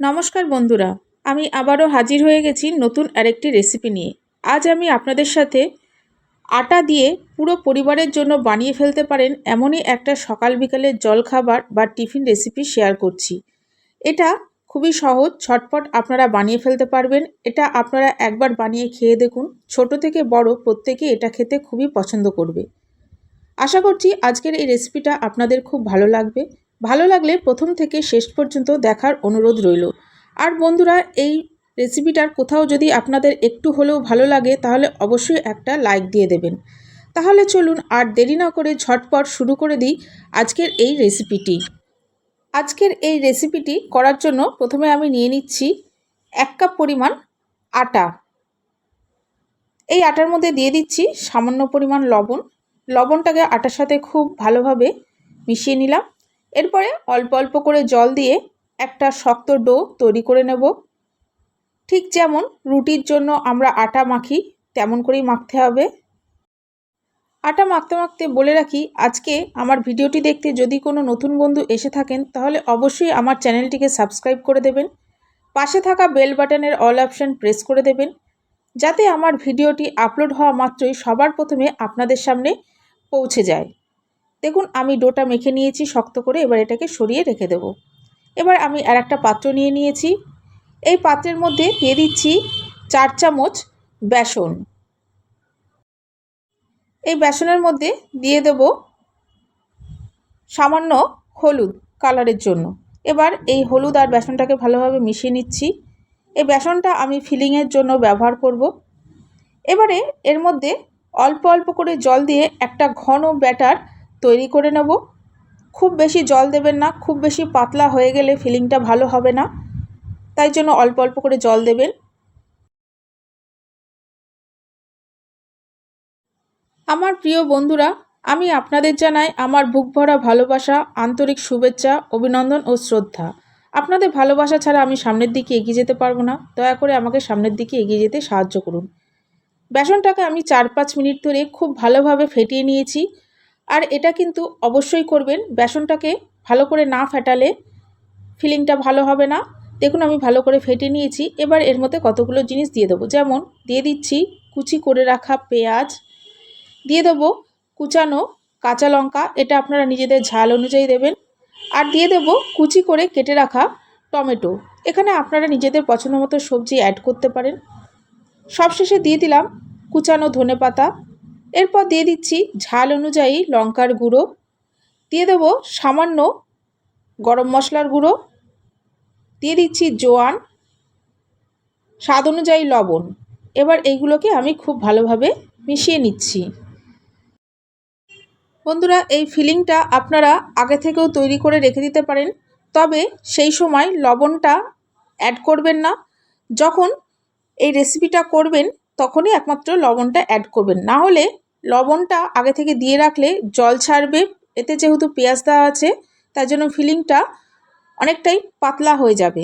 নমস্কার বন্ধুরা, আমি আবারও হাজির হয়ে গেছি নতুন আরেকটি রেসিপি নিয়ে। আজ আমি আপনাদের সাথে আটা দিয়ে পুরো পরিবারের জন্য বানিয়ে ফেলতে পারেন এমনই একটা সকাল বিকালের জলখাবার বা টিফিন রেসিপি শেয়ার করছি। এটা খুবই সহজ, ছটপট আপনারা বানিয়ে ফেলতে পারবেন। এটা আপনারা একবার বানিয়ে খেয়ে দেখুন, ছোট থেকে বড় প্রত্যেকে এটা খেতে খুবই পছন্দ করবে। আশা করছি আজকের এই রেসিপিটা আপনাদের খুব ভালো লাগবে। ভালো লাগলে প্রথম থেকে শেষ পর্যন্ত দেখার অনুরোধ রইল। আর বন্ধুরা, এই রেসিপিটার কোথাও যদি আপনাদের একটু হলেও ভালো লাগে, তাহলে অবশ্যই একটা লাইক দিয়ে দেবেন। তাহলে চলুন আর দেরি না করে ঝটপট শুরু করে দিই আজকের এই রেসিপিটি আজকের এই রেসিপিটি করার জন্য প্রথমে আমি নিয়ে নিচ্ছি এক কাপ পরিমাণ আটা। এই আটার মধ্যে দিয়ে দিচ্ছি সামান্য পরিমাণ লবণ। লবণটাকে আটার সাথে খুব ভালোভাবে মিশিয়ে নিলাম। এরপরে অল্প অল্প করে জল দিয়ে একটা শক্ত ডো তৈরি করে নেব। ঠিক যেমন রুটির জন্য আমরা আটা মাখি, তেমন করেই মাখতে হবে। আটা মাখতে মাখতে বলে রাখি, আজকে আমার ভিডিওটি দেখতে যদি কোনো নতুন বন্ধু এসে থাকেন, তাহলে অবশ্যই আমার চ্যানেলটিকে সাবস্ক্রাইব করে দেবেন। পাশে থাকা বেল বাটনের অল অপশান প্রেস করে দেবেন, যাতে আমার ভিডিওটি আপলোড হওয়া মাত্রই সবার প্রথমে আপনাদের সামনে পৌঁছে যায়। দেখুন, আমি ডোটা মেখে নিয়েছি শক্ত করে, এবার এটাকে সরিয়ে রেখে দেব। এবার আমি আর একটা পাত্র নিয়ে নিয়েছি। এই পাত্রের মধ্যে দিয়ে দিচ্ছি চার চামচ বেসন। এই বেসনের মধ্যে দিয়ে দেব সামান্য হলুদ কালারের জন্য। এবার এই হলুদ আর বেসনটাকে ভালোভাবে মিশিয়ে নিচ্ছি। এই বেসনটা আমি ফিলিংয়ের জন্য ব্যবহার করব। এবারে এর মধ্যে অল্প অল্প করে জল দিয়ে একটা ঘন ব্যাটার তৈরি করে নেব। খুব বেশি জল দেবেন না, খুব বেশি পাতলা হয়ে গেলে ফিলিংটা ভালো হবে না। তাই জন্য অল্প অল্প করে জল দেবেন। আমার প্রিয় বন্ধুরা, আমি আপনাদের জানাই আমার বুক ভরা ভালোবাসা, আন্তরিক শুভেচ্ছা, অভিনন্দন ও শ্রদ্ধা। আপনাদের ভালোবাসা ছাড়া আমি সামনের দিকে এগিয়ে যেতে পারব না। দয়া করে আমাকে সামনের দিকে এগিয়ে যেতে সাহায্য করুন। বেসনটাকে আমি চার পাঁচ মিনিট ধরে খুব ভালোভাবে ফেটিয়ে নিয়েছি। আর এটা কিন্তু অবশ্যই করবেন। বেসনটাকে ভালো করে না ফেটালে ফিলিংটা ভালো হবে না। দেখুন, আমি ভালো করে ফেটে নিয়েছি। এবার এর মধ্যে কতগুলো জিনিস দিয়ে দেবো। যেমন, দিয়ে দিচ্ছি কুচি করে রাখা পেঁয়াজ। দিয়ে দেবো কুচানো কাঁচা লঙ্কা। এটা আপনারা নিজেদের ঝাল অনুযায়ী দেবেন। আর দিয়ে দেবো কুচি করে কেটে রাখা টমেটো। এখানে আপনারা নিজেদের পছন্দ মতো সবজি অ্যাড করতে পারেন। সবশেষে দিয়ে দিলাম কুচানো ধনে পাতা এরপর দিয়ে দিচ্ছি ঝাল অনুযায়ী লঙ্কার গুঁড়ো। দিয়ে দেব সামান্য গরম মশলার গুঁড়ো। দিয়ে দিচ্ছি জোয়ান। স্বাদ অনুযায়ী লবণ। এবার এইগুলোকে আমি খুব ভালোভাবে মিশিয়ে নিচ্ছি। বন্ধুরা, এই ফিলিংটা আপনারা আগে থেকেও তৈরি করে রেখে দিতে পারেন। তবে সেই সময় লবণটা অ্যাড করবেন না। যখন এই রেসিপিটা করবেন তখনই একমাত্র লবণটা অ্যাড করবেন। না হলে লবণটা আগে থেকে দিয়ে রাখলে জল ছাড়বে, এতে যেহেতু পেঁয়াজ দেওয়া আছে, তার জন্য ফিলিংটা অনেকটাই পাতলা হয়ে যাবে।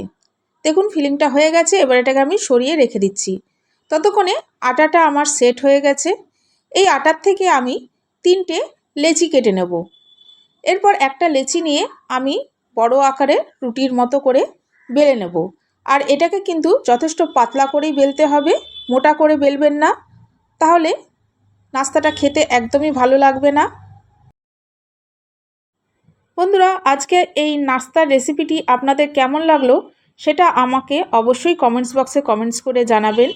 দেখুন, ফিলিংটা হয়ে গেছে, এবার এটাকে আমি সরিয়ে রেখে দিচ্ছি। ততক্ষণে আটাটা আমার সেট হয়ে গেছে। এই আটার থেকে আমি তিনটে লেচি কেটে নেব। এরপর একটা লেচি নিয়ে আমি বড় আকারে রুটির মতো করে বেলে নেব। আর এটাকে কিন্তু যথেষ্ট পাতলা করেই বেলতে হবে। মোটা করে বেলবেন না। তাহলে নাস্তাটা খেতে একদমই ভালো লাগবে না। বন্ধুরা আজকে এই নাস্তার রেসিপিটি আপনাদের কেমন লাগল সেটা আমাকে অবশ্যই কমেন্টস বক্সে কমেন্টস করে জানাবেন।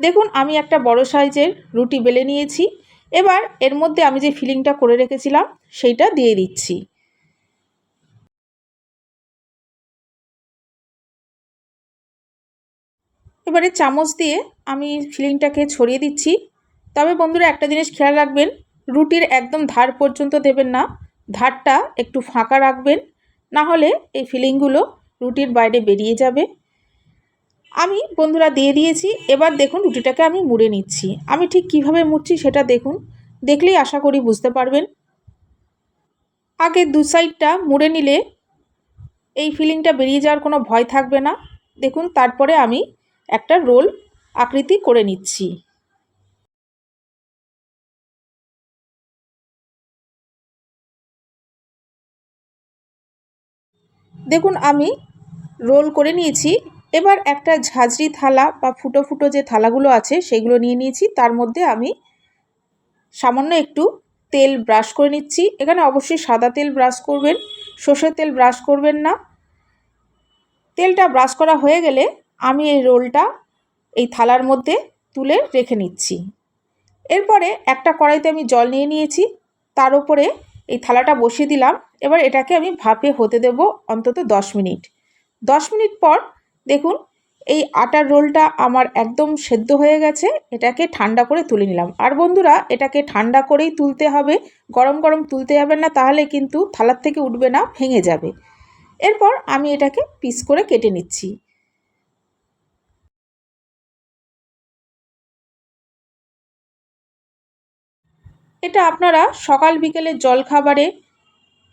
দেখুন, আমি একটা বড় সাইজের রুটি বেলে নিয়েছি। এবার এর মধ্যে আমি যে ফিলিংটা করে রেখেছিলাম, সেইটা দিয়ে দিচ্ছি। এবারে চামচ দিয়ে আমি ফিলিংটাকে ছড়িয়ে দিচ্ছি। তবে বন্ধুরা একটা জিনিস খেয়াল রাখবেন, রুটির একদম ধার পর্যন্ত দেবেন না। ধারটা একটু ফাঁকা রাখবেন, না হলে এই ফিলিংগুলো রুটির বাইরে বেরিয়ে যাবে। আমি বন্ধুরা দিয়ে দিয়েছি, এবার দেখুন রুটিটাকে আমি মুড়ে নিচ্ছি। আমি ঠিক কীভাবে মুড়ছি সেটা দেখুন, দেখলেই আশা করি বুঝতে পারবেন। আগে দু সাইডটা মুড়ে নিলে এই ফিলিংটা বেরিয়ে যাওয়ার কোনো ভয় থাকবে না। দেখুন, তারপরে আমি একটা রোল আকৃতি করে নিচ্ছি। দেখুন, আমি রোল করে নিয়েছি। এবার একটা ঝাঁঝরি থালা বা ফুটো ফুটো যে থালাগুলো আছে, সেগুলো নিয়ে নিয়েছি। তার মধ্যে আমি সামান্য একটু তেল ব্রাশ করে নিচ্ছি। এখানে অবশ্যই সাদা তেল ব্রাশ করবেন, সর্ষের তেল ব্রাশ করবেন না। তেলটা ব্রাশ করা হয়ে গেলে আমি এই রোলটা এই থালার মধ্যে তুলে রেখে নিচ্ছি। এরপরে একটা কড়াইতে আমি জল নিয়ে নিয়েছি, তার উপরে এই থালাটা বসিয়ে দিলাম। এবার এটাকে আমি ভাপে হতে দেব অন্তত দশ মিনিট। দশ মিনিট পর দেখুন, এই আটার রোলটা আমার একদম সেদ্ধ হয়ে গেছে, এটাকে ঠান্ডা করে তুলে নিলাম। আর বন্ধুরা, এটাকে ঠান্ডা করেই তুলতে হবে, গরম গরম তুলতে হবে না, তাহলে কিন্তু থালার থেকে উঠবে না, ভেঙে যাবে। এরপর আমি এটাকে পিস করে কেটে নিচ্ছি। এটা আপনারা সকাল বিকেলের জলখাবারে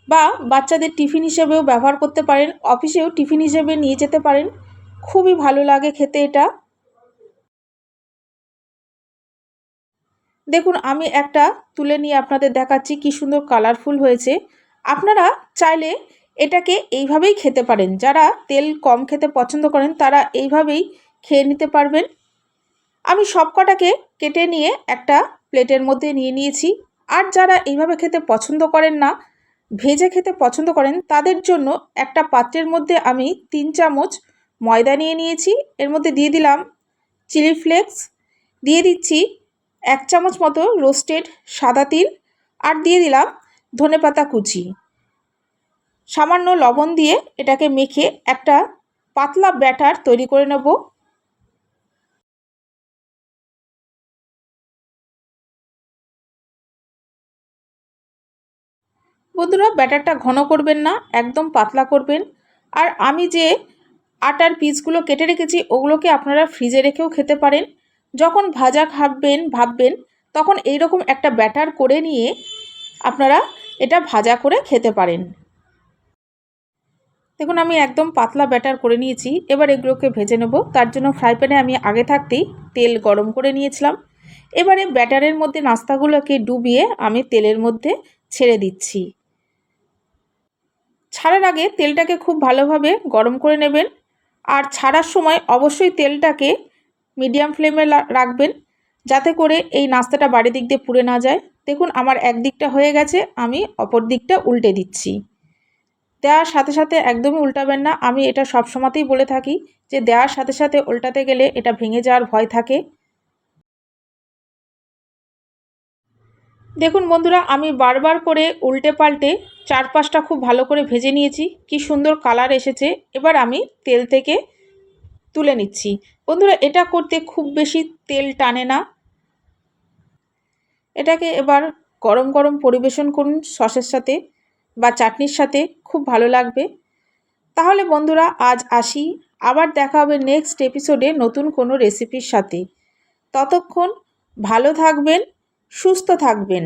বা বাচ্চাদের টিফিন হিসেবেও ব্যবহার করতে পারেন, অফিসেও টিফিন হিসেবে নিয়ে যেতে পারেন। খুবই ভালো লাগে খেতে এটা। দেখুন, আমি একটা তুলে নিয়ে আপনাদের দেখাচ্ছি কি সুন্দর কালারফুল হয়েছে। আপনারা চাইলে এটাকে এইভাবেই খেতে পারেন। যারা তেল কম খেতে পছন্দ করেন, তারা এইভাবেই খেয়ে নিতে পারবেন। আমি সব কটাকে কেটে নিয়ে একটা প্লেটের মধ্যে নিয়ে নিয়েছি। আর যারা এইভাবে খেতে পছন্দ করেন না, ভেজে খেতে পছন্দ করেন, তাদের জন্য একটা পাত্রের মধ্যে আমি তিন চামচ ময়দা নিয়ে নিয়েছি। এর মধ্যে দিয়ে দিলাম চিলি ফ্লেক্স। দিয়ে দিচ্ছি এক চামচ মতো রোস্টেড সাদা তিল। আর দিয়ে দিলাম ধনেপাতা কুচি। সামান্য লবণ দিয়ে এটাকে মেখে একটা পাতলা ব্যাটার তৈরি করে নেব। বন্ধুরা, ব্যাটারটা ঘন করবেন না, একদম পাতলা করবেন। আর আমি যে আটার পিসগুলো কেটে রেখেছি, ওগুলোকে আপনারা ফ্রিজে রেখেও খেতে পারেন। যখন ভাজা খাবেন, ভাববেন, তখন এই রকম একটা ব্যাটার করে নিয়ে আপনারা এটা ভাজা করে খেতে পারেন। দেখুন, আমি একদম পাতলা ব্যাটার করে নিয়েছি। এবার এগুলোকে ভেজে নেব। তার জন্য ফ্রাই প্যানে আমি আগে থাকতেই তেল গরম করে নিয়েছিলাম। এবারে ব্যাটারের মধ্যে নাস্তাগুলোকে ডুবিয়ে আমি তেলের মধ্যে ছেড়ে দিচ্ছি। ছাড়ার আগে তেলটাকে খুব ভালোভাবে গরম করে নেবেন। আর ছাড়ার সময় অবশ্যই তেলটাকে মিডিয়াম ফ্লেমে রাখবেন যাতে করে এই নাস্তাটা বাড়ি দিক দিয়ে পুড়ে না যায়। দেখুন, আমার এক দিকটা হয়ে গেছে, আমি অপর দিকটা উল্টে দিচ্ছি। দেওয়ার সাথে সাথে একদমই উল্টাবেন না। আমি এটা সব সময়তেই বলে থাকি যে, দেওয়ার সাথে সাথে উল্টাতে গেলে এটা ভেঙে যাওয়ার ভয় থাকে। দেখুন বন্ধুরা, আমি বারবার করে উল্টে পাল্টে চার পাঁচটা খুব ভালো করে ভেজে নিয়েছি। কি সুন্দর কালার এসেছে। এবার আমি তেল থেকে তুলে নিচ্ছি। বন্ধুরা, এটা করতে খুব বেশি তেল টানে না। এটাকে এবার গরম গরম পরিবেশন করুন সসের সাথে বা চাটনির সাথে, খুব ভালো লাগবে। তাহলে বন্ধুরা, আজ আসি। আবার দেখা হবে নেক্সট এপিসোডে নতুন কোনো রেসিপির সাথে। ততক্ষণ ভালো থাকবেন। সুস্থ থাকবেন।